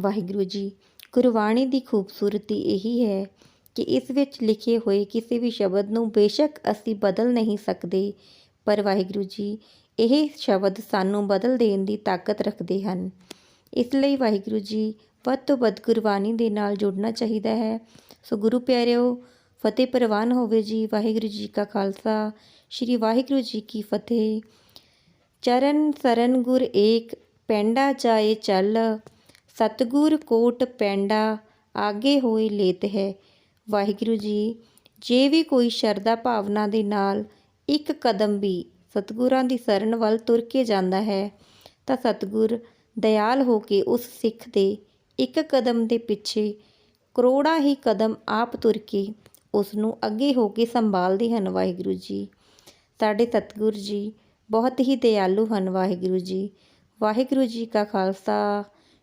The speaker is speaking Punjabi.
ਵਾਹਿਗੁਰੂ ਜੀ, ਗੁਰਬਾਣੀ ਦੀ ਖੂਬਸੂਰਤੀ ਇਹੀ ਹੈ ਕਿ ਇਸ ਵਿੱਚ ਲਿਖੇ ਹੋਏ ਕਿਸੇ ਵੀ ਸ਼ਬਦ ਨੂੰ ਬੇਸ਼ੱਕ ਅਸੀਂ ਬਦਲ ਨਹੀਂ ਸਕਦੇ। ਪਰ ਵਾਹਿਗੁਰੂ ਜੀ, ਇਹ ਸ਼ਬਦ ਸਾਨੂੰ ਬਦਲ ਦੇਣ ਦੀ ਤਾਕਤ ਰੱਖਦੇ ਹਨ। ਇਸ ਲਈ ਵਾਹਿਗੁਰੂ ਜੀ, ਵੱਧ ਤੋਂ ਵੱਧ ਗੁਰਬਾਣੀ ਦੇ ਨਾਲ ਜੁੜਨਾ ਚਾਹੀਦਾ ਹੈ। ਸੋ ਗੁਰੂ ਪਿਆਰਿਓ, ਫਤਿਹ ਪ੍ਰਵਾਨ ਹੋਵੇ ਜੀ, ਵਾਹਿਗੁਰੂ ਜੀ ਕਾ ਖਾਲਸਾ, ਸ੍ਰੀ ਵਾਹਿਗੁਰੂ ਜੀ ਕੀ ਫਤਿਹ। ਚਰਨ ਸਰਨ ਗੁਰ ਏਕ, ਪੈਂਡਾ ਜਾਏ ਚੱਲ ਸਤਗੁਰ ਕੋਟ ਪੈਂਡਾ, ਆਗੇ ਹੋਏ ਲੇਤ ਹੈ। ਵਾਹਿਗੁਰੂ ਜੀ, ਜੇ ਵੀ ਕੋਈ ਸ਼ਰਧਾ ਭਾਵਨਾ ਦੇ ਨਾਲ ਇੱਕ ਕਦਮ ਵੀ ਸਤਗੁਰਾਂ ਦੀ ਸ਼ਰਨ ਵੱਲ ਤੁਰ ਕੇ ਜਾਂਦਾ ਹੈ, ਤਾਂ ਸਤਗੁਰ ਦਇਆਲ ਹੋ ਕੇ ਉਸ ਸਿੱਖ ਦੇ ਇੱਕ ਕਦਮ ਦੇ ਪਿੱਛੇ ਕਰੋੜਾਂ ਹੀ ਕਦਮ ਆਪ ਤੁਰ ਕੇ ਉਸ ਨੂੰ ਅੱਗੇ ਹੋ ਕੇ ਸੰਭਾਲਦੇ ਹਨ ਵਾਹਿਗੁਰੂ ਜੀ। ਸਾਡੇ ਸਤਗੁਰ ਜੀ, ਬਹੁਤ ਹੀ ਦਇਆਲੂ ਹਨ ਵਾਹਿਗੁਰੂ ਜੀ। ਵਾਹਿਗੁਰੂ ਜੀ ਕਾ ਖਾਲਸਾ